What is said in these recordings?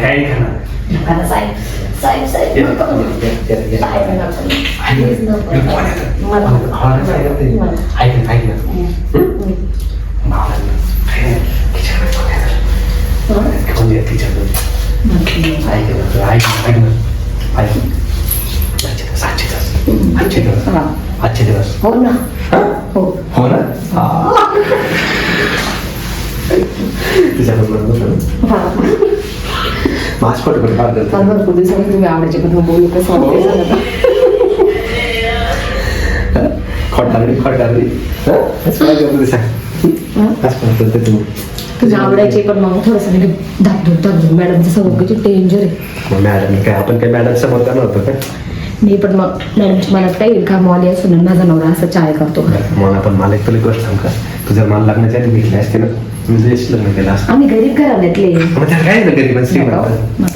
काय काय नाही खाणार आता साहेब साहेब साहेब ये, नको. ये, ये, ये, ये. साहेब नको. ऐक Please ना. नको. मी कोण आहे? मला हा, नाही, नाही, नाही. ऐक ना, ऐक ना. हम्म. भावाला काय नाही, खिचडी कोण आहे? हं? घेऊन ये खिचडी. हम्म. ऐक ना, ऐक ना, ऐक ना. ऐक. आजचे दिवस, आजचे दिवस. आजचे दिवस. हा. आजचे दिवस. हो ना हा? हो हो ना हा. तिच्याबरोबर बसलो. हा. मास्क फोटो पण काढ पण भरपूर दिवसांनी तुम्ही आवडायचे पण बोलू कसं. खोटारडी खोटारडी तुम्ही आवडायचे पण मग थोडंसं म्हणजे धाकधूक धाकधूक मॅडमचं किती डेंजर आहे. मॅडम काय आपण काय मॅडम समोर मी पण मग मॅडमची मनात काही येईल कामवाली असून आणि माझा नवरा असं चाय करतो मला पण मला एक तुला गोष्ट सांग का? तू जर मला लग्नाच्या आधी भेटली असते ना लग्न केलं असतं. आम्ही गरीब घराण्यातले. मग त्याला काय ना गरीब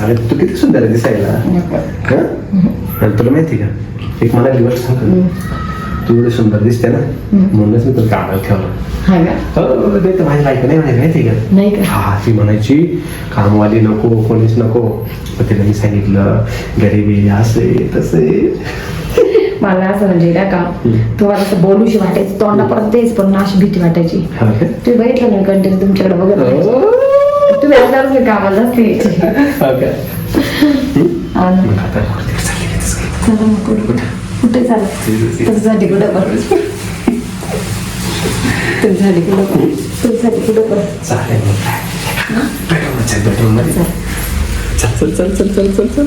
अरे तू किती सुंदर आहे दिसायला. हं? तुला माहिती का? एक मला दिवस सांग? तू एवढी सुंदर दिसते ना. म्हणूनच मी तुला कामाला ठेवलं. का? हो तर माझी बायको नाही म्हणायची माहिती का? हा ती म्हणायची कामवाली नको कोणीच नको. तिला मी सांगितलं गरिबी असे तसे. मला असं म्हणजे नाही का तुम्हाला असं बोलूशी वाटायचं तोंडापर्यंत तेच पण अशी भीती वाटायची. काय? तुम्ही बघितलं ना कंटिन्यू तुमच्याकडे बघत. हो. तुम्ही असल्यावर मी कामाला काय? ना. कुठे चालत कुठं? पण. कुठं कुठं काय? चल. चल चल चल चल चल चल चल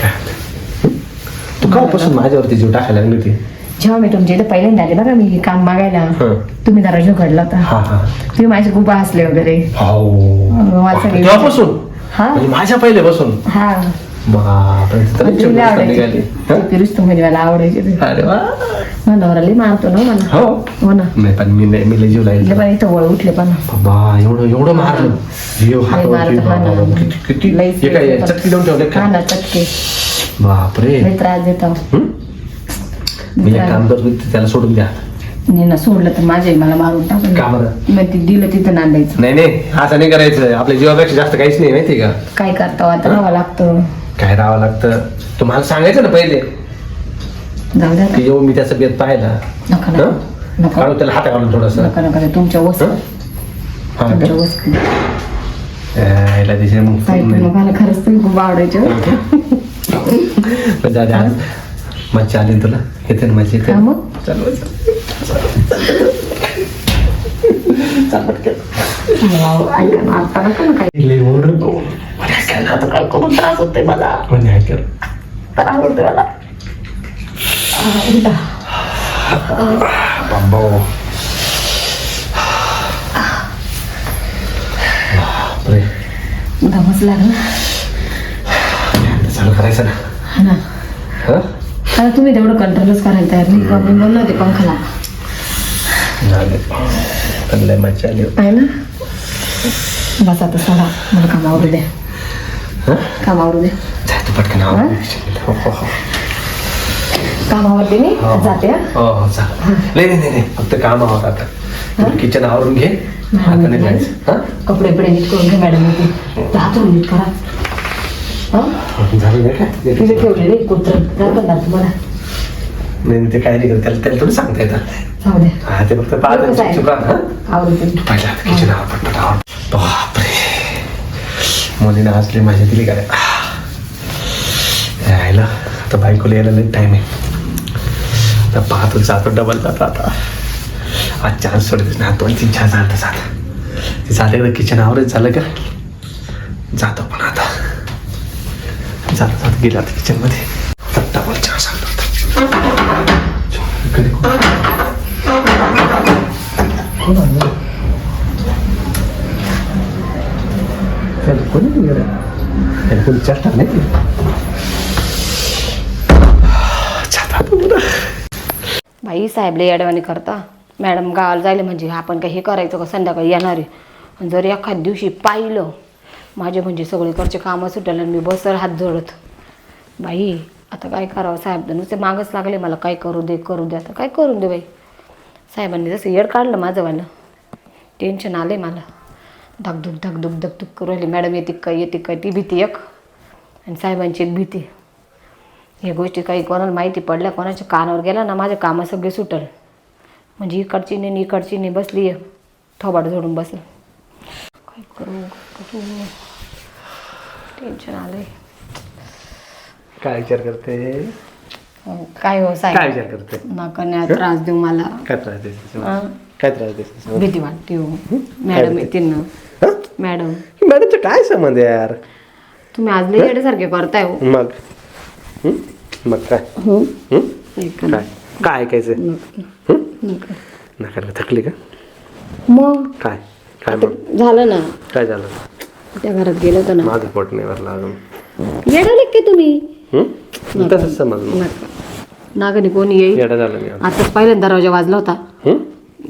काय होतं? तू. कापासून माझ्यावरती जीव टाकायला लागली होती? जेव्हा मी तुमच्या इथे पहिल्यांदा आले बघा मी काम मागायला हं. तुम्ही दरवाजा उघडला होता. हा हा. तुम्ही माझे खूप हसले वगैरे. हो मला सगळे- तेव्हापासून? हा. म्हणजे माझ्या पहिले बसून हा. बापरे तर लई तुला चंगळ आवडायचे निघाली ते. पिरुस तुम्ही मला आवडायचे ते. अरे वा. मला नवराला मारतो ना मला. हो. हो ना. नाही पण मी नाही मी लय जीव इथले लागेल पण इथं वळ उठले पण. बाबा एवढं एवढं मारलं. जीव हात लय मारत हा ना. किती किती लईच हे काय लईच चटकी देऊन ठेवले हा का ना चटके. बापरे. लई त्रास देतो. हं? मी एक काम करतो त्याला सोडून द्या. मी ना सोडलं तर माझे मला मारून टाकून का बरं? मग ते दिलं तिथं नांदायचं. नाही नाही असं नाही करायचं. आपल्या जीवापेक्षा जास्त काहीच नाही माहिती का? काय करतो आता राहावं लागतं. काय राहावं लागतं? तुम्हाला सांगायचं ना पहिले. जाऊ द्या की मी त्याचा बेत पाहिला नका हं? नका. त्याला हाता घालून थोडस. नका नका ते तुमच्या वस तुमच्या वस याला त्याच्या मग. साहित्य मग मला खरंच तुम्ही खूप आवडायचे. हो. पण जाऊ दे, आज मज्जा आली ना तुला येते ना मज्जा येते हा मग? चल बस. चल पटकन. वाव, ऐका ना, आता नका ना काही लई ओरड चालू करायचं ना. हा ना. हं? आता तुम्ही तेवढं कंट्रोलच करायला तयार नाही. का मी बोललो होते पंखाला. झाले. पण लय मज्जा आली. आहे ना? बस आता सोडा. मला कामावर द्या हं? कामावर द्या जाय तू पटकन आवर. हं? हो हो हो. कामावर दे मी? हो. जाते हा. हो हो चालेल नाही नाही नाही नाही. फक्त काम आहोत आता. तू किचन आवरून घे. आता नाही जायचं. हं? कपडे बिडे नीट करून घे मॅडम येते राहतो नीट करा. हा झालं नाही काय? तिथे ठेवलेले कुत्र. राहतो ना तुम्हाला. नाही नाही, ते काय नाही करत. त्याला त्याला थोडी सांगता येतं. जाऊ हा ते फक्त आहे. हं? आवडते. पहिला आता किचन पटपट आवर बापरे. मुलीनं हसली माझ्या दिली काय यायला. आता बायकोला यायला लई टाईम आहे. आता पाहतो जातो डबल जातो आता. आज चान्स सोडत ना दोन तीन चार झालं जात. ते झालं का किचन आवरच झालं का जातो पण चालत जातो गेला आता किचनमध्ये होता कोणी गेलं? कोणी बाई अडवाणी करता. मॅडम गावाला जायला म्हणजे आपण काही हे करायचं का? संध्याकाळी येणार आहे. आणि जर एखाद दिवशी पाहिलं माझे म्हणजे सगळीकडचे कामं सुटलं आणि मी बसर हात जोडत. बाई आता काय करावं? साहेब नुसते मागच लागले मला. काय करू दे करू दे. आता काय करून दे बाई? साहेबांनी जसं येड काढलं माझंवालं टेन्शन आले मला. धकधुक धकधुक धकधुक करू राहिली. मॅडम येते काय येते काय ती भीती एक. आणि साहेबांची एक भीती. हे गोष्टी काही कोणाला माहिती पडल्या कोणाच्या कानावर गेला ना माझे कामं सगळे सुटल. म्हणजे इकडची नाही इकडची नाही बसली आहे थोबाड जोडून बसलं. काय करू करू. टेन्शन आलंय. काय विचार करते? हो, काय हो काय साहेब विचार करते? नका नाही त्रास देऊ मला. काय त्रास देते हा? काय त्रास देते भीती वाटते हो. मॅडम येतील ना? मॅडम. मॅडमचं काय संबंध आहे यार? तुम्ही आज लई येण्यासारखे करताय हो. मग? हं? मग काय? हं? ऐका ना. काय? काय ऐकायचं. नका. नका. थकली का? मग? काय? काय मग? झालं ना? काय झालं? त्या घरात गेलो होतो ना. माझं पोट नाही भरलं अजून. येडवले की तुम्ही? हं? तसंच समजलं. नका. नागणी कोणी येईल? येडा झालं मी आता. आताच पहिल्यांदा दरवाजा वाजला होता?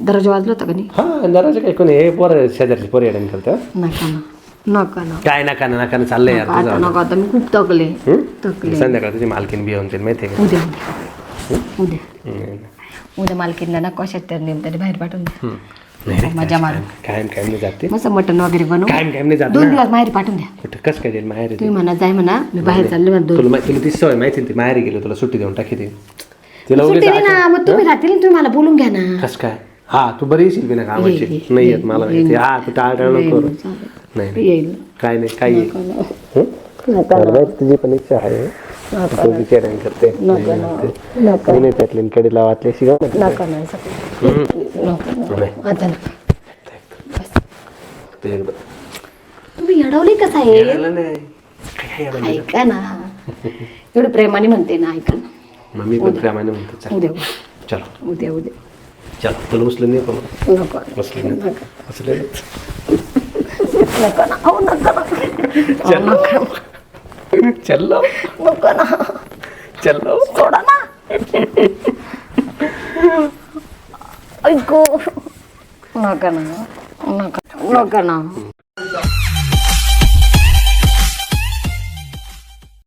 दरवाजा वाजला होता का नाही? हा जराचं काय कोणी हे पोरं शेजारची पोरं येडण करतं नका ना. नका ना. काय नका ना नका ना चाललंय यार आता नका मी खूप तकले हं? तकले संध्याकाळ तुझी मालकीन बी होऊन माहिती आहे उद्या. उद्या उद्या. का हं. उद्या मालकींना ना कशात तर बाहेर पाठवून द्या. नाही रे, मजा मार. कायम कायम नाही जाते. मस्त मटण वगैरे बनवू. कायम कायम नाही जात दोन ना. दिवस बाहेर पाठवून द्या. कुठं कसं काय देईल माहेर तुम्ही म्हणा जाय म्हणा. मी बाहेर चालले म्हणा दोन तुला माहिती तुला ती सवय माहिती ना ती माहेरी गेलो तुला सुट्टी देऊन टाकी ती. तिला सुट्टी उगीच ना मग तुम्ही राहतील तुम्ही मला बोलून घ्या ना. कस काय? हा तू बरी येशील बिना कामाची. ये, ये, नाही येत मला माहिती. हा तू टाळ टाळ नको करू. नाही नाही. येईल काय नाही काय येईल? हं? मला माहिती तुझी पण इच्छा आहे. तू विचारण करते. नाही म्हणते. मी नाही त्यातली कडे लावातले शिगा नका नाही नको. आता नका. तुम्ही अडवली कसं आहे? ऐका ना. एवढं प्रेमाने म्हणते ना ऐका ना. मी पण प्रेमाने म्हणतो. चल. उद्या चलो. उद्या उद्या. चल. तुला उचलून नाही पण नको. उचलून नाही उचलून नका ना. अहो नका नका. चलो नको ना चलो सोडा ना ऐको नका ना नका नका ना